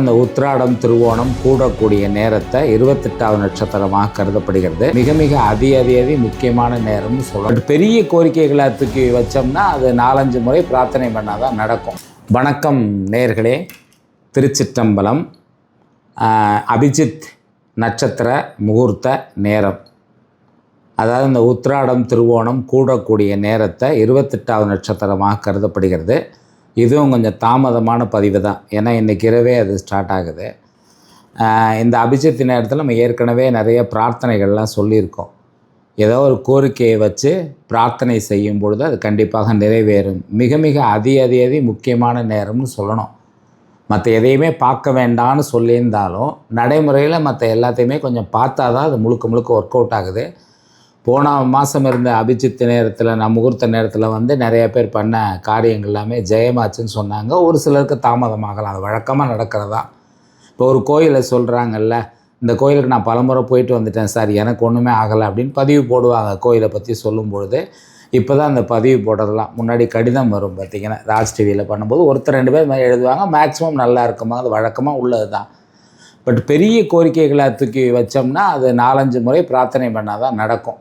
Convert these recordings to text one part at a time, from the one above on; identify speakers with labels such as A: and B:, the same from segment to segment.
A: இந்த உத்திராடம் திருவோணம் கூடக்கூடிய நேரத்தை இருபத்தெட்டாவது நட்சத்திரமாக கருதப்படுகிறது. மிக மிக அதி அதி அதி முக்கியமான நேரம்னு சொல்லலாம். பெரிய கோரிக்கைகளை தூக்கி வச்சோம்னா அது நாலஞ்சு முறை பிரார்த்தனை பண்ணாதான் நடக்கும். வணக்கம் நேர்களே. திருச்சிற்றம்பலம் அபிஜித் நட்சத்திர முகூர்த்த நேரம். அதாவது இந்த உத்திராடம் திருவோணம் கூடக்கூடிய நேரத்தை இருபத்தெட்டாவது நட்சத்திரமாக கருதப்படுகிறது. இதுவும் கொஞ்சம் தாமதமான பதிவு தான். ஏன்னா இன்றைக்கி இரவே அது ஸ்டார்ட் ஆகுது. இந்த அபிஜித் நேரத்தில் நம்ம ஏற்கனவே நிறைய பிரார்த்தனைகள்லாம் சொல்லியிருக்கோம். ஏதோ ஒரு கோரிக்கையை வச்சு பிரார்த்தனை செய்யும் பொழுது அது கண்டிப்பாக நிறைவேறும். மிக மிக அதி அதி அதி முக்கியமான நேரம்னு சொல்லணும். மற்ற எதையுமே பார்க்க வேண்டாம்னு சொல்லியிருந்தாலும் நடைமுறையில் மற்ற எல்லாத்தையுமே கொஞ்சம் பார்த்தா தான் அது முழுக்க முழுக்க ஒர்க் அவுட் ஆகுது. போன மாதம் இருந்த அபிஜித் நேரத்தில் நான் முகூர்த்த நேரத்தில் வந்து நிறைய பேர் பண்ண காரியங்கள் எல்லாமே ஜெயமாச்சுன்னு சொன்னாங்க. ஒரு சிலருக்கு தாமதமாகலாம். அது வழக்கமாக நடக்கிறதா? இப்போ ஒரு கோயிலை சொல்கிறாங்கல்ல இந்த கோயிலுக்கு நான் பலமுறை போயிட்டு வந்துட்டேன் சார் எனக்கு ஒன்றுமே ஆகலை அப்படின்னு பதிவு போடுவாங்க கோயிலை பற்றி சொல்லும்பொழுது. இப்போ தான் அந்த பதிவு போடுறதெல்லாம் முன்னாடி கடிதம் வரும் பார்த்திங்கன்னா ராஜ் டிவியில் பண்ணும்போது ஒருத்தர் ரெண்டு பேர் மாதிரி எழுதுவாங்க மேக்ஸிமம் நல்லா இருக்குமா? அது வழக்கமாக உள்ளது தான் பட் பெரிய கோரிக்கைகளை தூக்கி வச்சோம்னா அது நாலஞ்சு முறை பிரார்த்தனை பண்ணால் தான் நடக்கும்.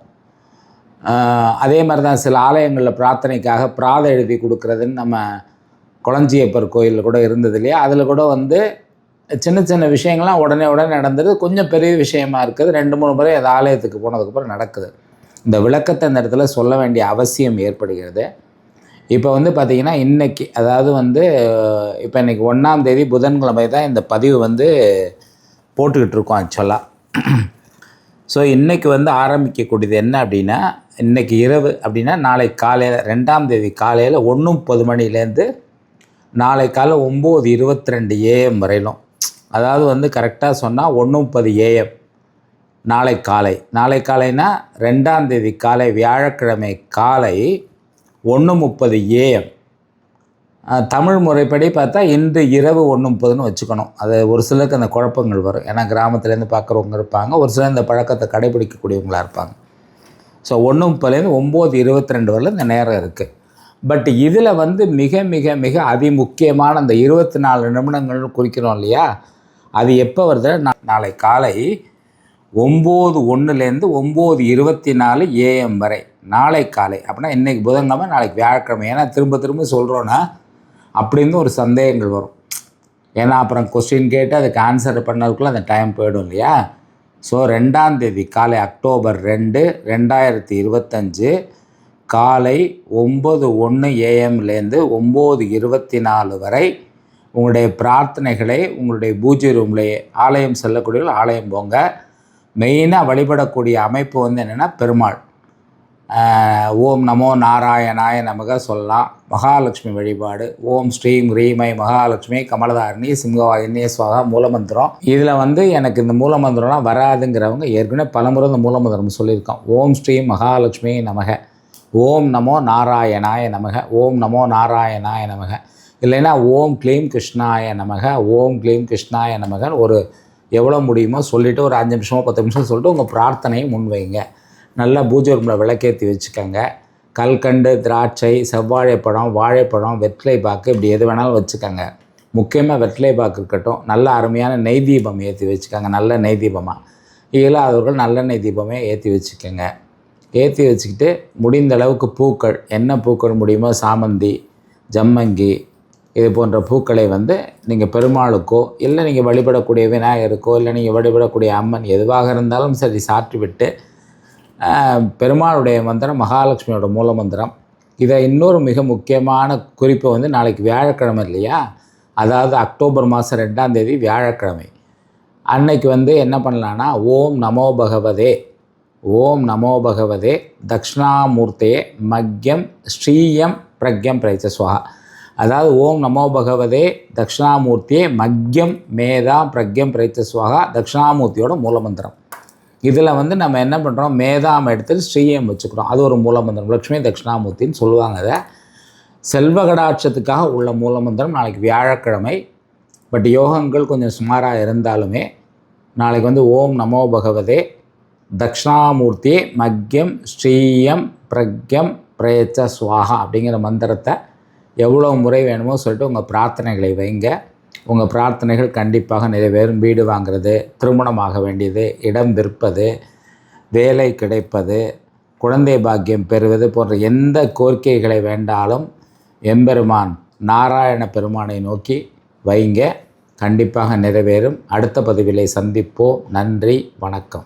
A: அதே மாதிரி தான் சில ஆலயங்களில் பிரார்த்தனைக்காக பிராத எழுதி கொடுக்குறதுன்னு நம்ம குளஞ்சியப்பர் கோயிலில் கூட இருந்தது இல்லையா? அதில் கூட வந்து சின்ன சின்ன விஷயங்கள்லாம் உடனே உடனே நடந்தது. கொஞ்சம் பெரிய விஷயமா இருக்குது. ரெண்டு மூணு முறை அது ஆலயத்துக்கு போனதுக்கப்புறம் நடக்குது. இந்த விளக்கத்தை இந்த இடத்துல சொல்ல வேண்டிய அவசியம் ஏற்படுகிறது. இப்போ வந்து பார்த்திங்கன்னா இன்றைக்கி அதாவது வந்து இப்போ இன்றைக்கி ஒன்றாம் தேதி புதன்கிழமை தான் இந்த பதிவு வந்து போட்டுக்கிட்டு இருக்கோம் ஆக்சுவலாக ஸோ இன்றைக்கி வந்து ஆரம்பிக்கக்கூடியது என்ன அப்படின்னா இன்றைக்கி இரவு அப்படின்னா நாளை காலையில் ரெண்டாம் தேதி காலையில் ஒன்று முப்பது மணிலேருந்து நாளை காலை ஒம்பது இருபத்தி ரெண்டு ஏஎம் வரையிலும். அதாவது வந்து கரெக்டாக சொன்னால் ஒன்று முப்பது ஏஎம் நாளை காலை. நாளை காலைனா ரெண்டாம் தேதி காலை வியாழக்கிழமை காலை ஒன்று முப்பது ஏஎம் தமிழ் முறைப்படி பார்த்தா இன்று இரவு ஒன்று முப்பதுன்னு வச்சுக்கணும். அது ஒரு சிலருக்கு அந்த குழப்பங்கள் வரும். ஏன்னா கிராமத்துலேருந்து பார்க்குறவங்க இருப்பாங்க. ஒரு சிலர் இந்த பழக்கத்தை கடைபிடிக்கக்கூடியவங்களாக இருப்பாங்க. ஸோ ஒன்று முப்பதுலேருந்து ஒம்பது இருபத்தி ரெண்டு வரல இந்த நேரம் இருக்குது பட் இதில் வந்து மிக மிக மிக அதிமுக்கியமான அந்த இருபத்தி நாலு நிமிடங்கள்னு குறிக்கிறோம் இல்லையா? அது எப்போ வருது நாளை காலை ஒம்பது ஒன்றுலேருந்து ஒம்பது இருபத்தி நாலு ஏஎம் வரை. நாளை காலை. அப்படின்னா இன்றைக்கி புதன்கிழமை நாளைக்கு வியாழக்கிழமை. ஏன்னா திரும்ப திரும்ப சொல்கிறோன்னா அப்படின்னு ஒரு சந்தேகங்கள் வரும். ஏன்னா அப்புறம் கொஸ்டின் கேட்டு அதுக்கு ஆன்சர் பண்ணதுக்குள்ளே அந்த டைம் போயிடும் இல்லையா? ஸோ ரெண்டாம் தேதி காலை அக்டோபர் ரெண்டு ரெண்டாயிரத்தி இருபத்தஞ்சு காலை ஒம்பது ஒன்று ஏஎம்லேருந்து ஒம்பது இருபத்தி நாலு வரை உங்களுடைய பிரார்த்தனைகளை உங்களுடைய பூஜை ரூம்லேயே ஆலயம் செல்லக்கூடியவர்கள் ஆலயம் போங்க. மெயினாக வழிபடக்கூடிய அமைப்பு வந்து என்னென்னா பெருமாள். ஓம் நமோ நாராயணாய நமக சொல்லலாம். மகாலட்சுமி வழிபாடு. ஓம் ஸ்ரீம் ரீமை மகாலட்சுமி கமலதாரிணி சிம்ஹவாயினி சுவாகா மூலமந்திரம். இதில் வந்து எனக்கு இந்த மூலமந்திரம்லாம் வராதுங்கிறவங்க ஏற்கனவே பலமுறை இந்த மூலமந்திரம் சொல்லியிருக்கோம். ஓம் ஸ்ரீம் மகாலட்சுமி நமக. ஓம் நமோ நாராயணாய நமக. ஓம் நமோ நாராயணாய நமக. இல்லைன்னா ஓம் க்ளீம் கிருஷ்ணாய நமக. ஓம் க்ளீம் கிருஷ்ணாய நமகன்னு ஒரு எவ்வளோ முடியுமோ சொல்லிவிட்டு ஒரு அஞ்சு நிமிஷமோ பத்து நிமிஷம் சொல்லிட்டு உங்கள் பிரார்த்தனையை முன்வைங்க. நல்லா பூஜை ரூமில் விளக்கேற்றி வச்சுக்கோங்க. கல்கண்டு திராட்சை செவ்வாழைப்பழம் வாழைப்பழம் வெற்றிலை பாக்கு இப்படி எது வேணாலும் வச்சுக்கோங்க. முக்கியமாக வெற்றிலை பாக்கு இருக்கட்டும். நல்ல அருமையான நெய் தீபம் ஏற்றி வச்சுக்கோங்க. நல்ல நெய் தீபமாக இயலாதவர்கள் நல்ல நெய் தீபமே ஏற்றி வச்சுக்கோங்க. ஏற்றி வச்சுக்கிட்டு முடிந்த அளவுக்கு பூக்கள் என்ன பூக்கள் முடியுமோ சாமந்தி ஜம்மங்கி இது போன்ற பூக்களை வந்து நீங்கள் பெருமாளுக்கோ இல்லை நீங்கள் வழிபடக்கூடிய விநாயகருக்கோ இல்லை நீங்கள் வழிபடக்கூடிய அம்மன் எதுவாக இருந்தாலும் சரி சாற்றி விட்டு பெருமாளுடைய மந்திரம் மகாலட்சுமியோட மூல மந்திரம். இதை இன்னொரு மிக முக்கியமான குறிப்பு வந்து நாளைக்கு வியாழக்கிழமை இல்லையா? அதாவது அக்டோபர் மாதம் ரெண்டாம் தேதி வியாழக்கிழமை. அன்னைக்கு வந்து என்ன பண்ணலான்னா ஓம் நமோ பகவதே ஓம் நமோ பகவதே தக்ஷணாமூர்த்தே மக்யம் ஸ்ரீயம் பிரக்யம் பிரைச்ச அதாவது ஓம் நமோ பகவதே தக்ஷணாமூர்த்தியே மக்யம் மேதா பிரக்யம் பிரைச்ச தக்ஷணாமூர்த்தியோட மூலமந்திரம் இதில் வந்து நம்ம என்ன பண்ணுறோம் மேதாம் எடுத்துகிட்டு ஸ்ரீயம் வச்சுக்கிறோம். அது ஒரு மூலமந்திரம். லக்ஷ்மி தட்சிணாமூர்த்தின்னு சொல்லுவாங்க அதை. செல்வகடாட்சத்துக்காக உள்ள மூலமந்திரம். நாளைக்கு வியாழக்கிழமை. பட் யோகங்கள் கொஞ்சம் சுமாராக இருந்தாலுமே நாளைக்கு வந்து ஓம் நமோ பகவதே. தக்ஷணாமூர்த்தியே மக்யம் ஸ்ரீயம் பிரக்யம் பிரயச்ச சுவாகா அப்படிங்கிற மந்திரத்தை எவ்வளோ முறை வேணுமோ சொல்லிட்டு உங்கள் பிரார்த்தனைகளை வைங்க. உங்கள் பிரார்த்தனைகள் கண்டிப்பாக நிறைவேறும். வீடு வாங்குறது திருமணமாக வேண்டியது இடம் விற்பது வேலை கிடைப்பது குழந்தை பாக்கியம் பெறுவது போன்ற எந்த கோரிக்கைகளை வேண்டாலும் எம்பெருமான் நாராயண பெருமானை நோக்கி வைங்க. கண்டிப்பாக நிறைவேறும். அடுத்த பதிவிலை சந்திப்போம். நன்றி வணக்கம்.